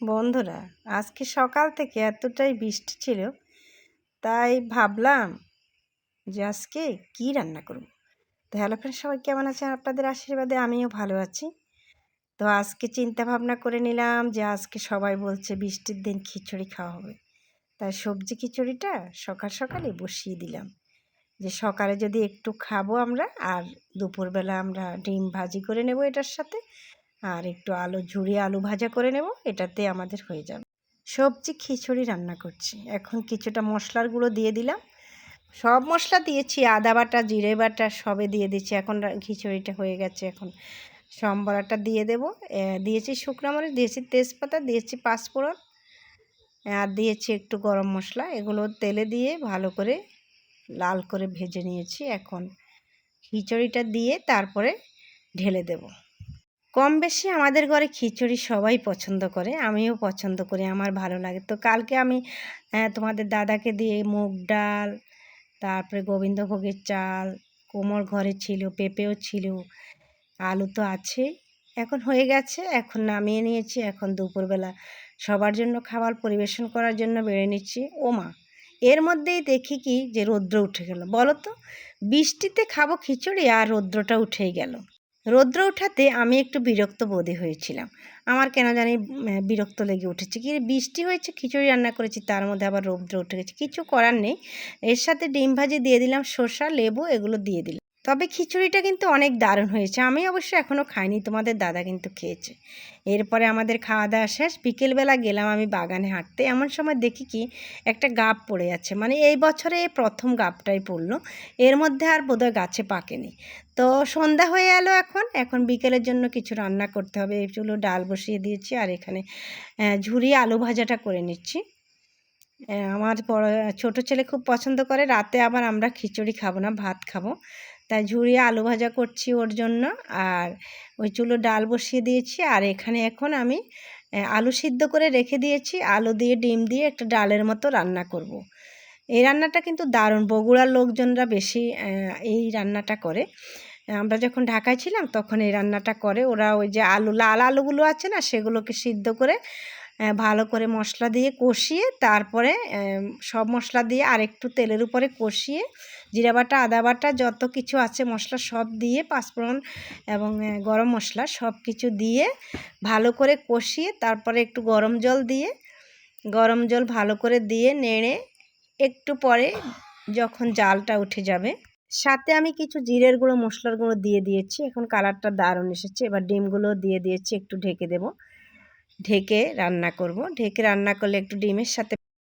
বন্ধুরা, আজকে সকাল থেকে এতটাই বৃষ্টি ছিল, তাই ভাবলাম যে আজকে কী রান্না করব? তো হ্যালো ফ্রেন্ড সবাই কেমন আছেন? আপনাদের আশীর্বাদে আমিও ভালো আছি। তো আজকে চিন্তা ভাবনা করে নিলাম যে আজকে সবাই বলছে বৃষ্টির দিন খিচুড়ি খাওয়া হবে। তাই সবজি খিচুড়িটা সকাল সকালে বসিয়ে দিলাম। যে সকালে যদি একটু খাব আমরা, আর দুপুরবেলা আমরা ডিম ভাজি করে নেব এটার সাথে আর একটু আলু ঝুড়িয়ে আলু ভাজা করে নেব, এটাতে আমাদের হয়ে যাবে। সবজি খিচুড়ি রান্না করছি। এখন কিছুটা মশলার গুঁড়ো দিয়ে দিলাম। সব মশলা দিয়েছি, আদা বাটা, জিরে বাটা, সবে দিয়ে দিচ্ছি এখন খিচুড়িটা হয়ে গেছে এখন। সম্বরাটা দিয়ে দেব। দিয়েছি শুকনো মরিচ, দিয়েছি তেজপাতা, দিয়েছি পাঁচফোড়ন, আর দিয়েছি একটু গরম মশলা। এগুলো তেলে দিয়ে ভালো করে লাল করে ভেজে নিয়েছি। এখন খিচুড়িটা দিয়ে তারপরে ঢেলে দেবো। কম বেশি আমাদের ঘরে খিচুড়ি সবাই পছন্দ করে, আমিও পছন্দ করি, আমার ভালো লাগে। তো কালকে আমি তোমাদের দাদাকে দিয়ে মুগ ডাল, তারপরে গোবিন্দভোগের চাল, কোমর ঘরে ছিল, পেঁপেও ছিল, আলু তো আছেই এখন হয়ে গেছে, এখন নামিয়ে নিয়েছি, এখন দুপুরবেলা সবার জন্য খাবার পরিবেশন করার জন্য বেড়ে নিচ্ছি। ওমা এর মধ্যেই দেখি কি যে রৌদ্র উঠে গেল। বলো তো, বৃষ্টিতে খাব খিচুড়ি আর রৌদ্রটা উঠেই গেল। রৌদ্র ওঠাতে আমি একটু বিরক্ত বোধে হয়েছিলাম। আমার কেন জানি বিরক্ত লেগে উঠেছে। কি বৃষ্টি হয়েছে, খিচুড়ি রান্না করেছি, তার মধ্যে আবার রৌদ্র উঠে গেছে। কিছু করার নেই। এর সাথে ডিম ভাজি দিয়ে দিলাম শসা লেবু, এগুলো দিয়ে দিলাম। তবে খিচুড়িটা কিন্তু অনেক দারুণ হয়েছে। আমি অবশ্য এখনও খাইনি, তোমাদের দাদা কিন্তু খেয়েছে। এরপরে আমাদের খাওয়া দাওয়া শেষ। বিকেলবেলা গেলাম আমি বাগানে হাঁটতে। এমন সময় দেখি কি, একটা গাব পড়ে যাচ্ছে মানে এই বছরে প্রথম গাবটাই পড়ল। এর মধ্যে আর বোধহয় গাছে পাকেনি তো সন্ধ্যা হয়ে এলো এখন। এখন বিকেলের জন্য কিছু রান্না করতে হবে। এই চুলো ডাল বসিয়ে দিয়েছি আর এখানে ঝুরি আলু ভাজাটা করে নিচ্ছি। আমার বড়, ছোটো ছেলে খুব পছন্দ করে। রাতে আবার আমরা খিচুড়ি খাব না, ভাত খাব। তাই ঝুড়িয়ে আলু ভাজা করছি ওর জন্য। আর ওই চুলো ডাল বসিয়ে দিয়েছি। আর এখানে এখন আমি আলু সিদ্ধ করে রেখে দিয়েছি। আলু দিয়ে, ডিম দিয়ে একটা ডালের মতো রান্না করব। এই রান্নাটা কিন্তু দারুণ। বগুড়ার লোকজনরা বেশি এই রান্নাটা করে। আমরা যখন ঢাকায় ছিলাম তখন এই রান্নাটা করে। ওরা ওই যে আলু, লাল আলুগুলো আছে না, সেগুলোকে সিদ্ধ করে ভালো করে মশলা দিয়ে কষিয়ে তারপরে সব মশলা দিয়ে আর একটু তেলের উপরে কষিয়ে, জিরা বাটা, আদা বাটা, যত কিছু আছে মশলা সব দিয়ে, পাঁচফোড়ন এবং গরম মশলা সব কিছু দিয়ে ভালো করে কষিয়ে তারপরে একটু গরম জল দিয়ে, গরম জল ভালো করে দিয়ে নেড়ে একটু পরে যখন জালটা উঠে যাবে, সাথে আমি কিছু জিরের গুঁড়ো, মশলার গুঁড়ো দিয়ে দিয়েছি। এখন কালারটা দারুণ এসেছে। এবার ডিমগুলো দিয়ে দিয়েছি, একটু ঢেকে দেব। ঢেকে রান্না করব। ঢেকে রান্না করলে একটু ডিমের সাথে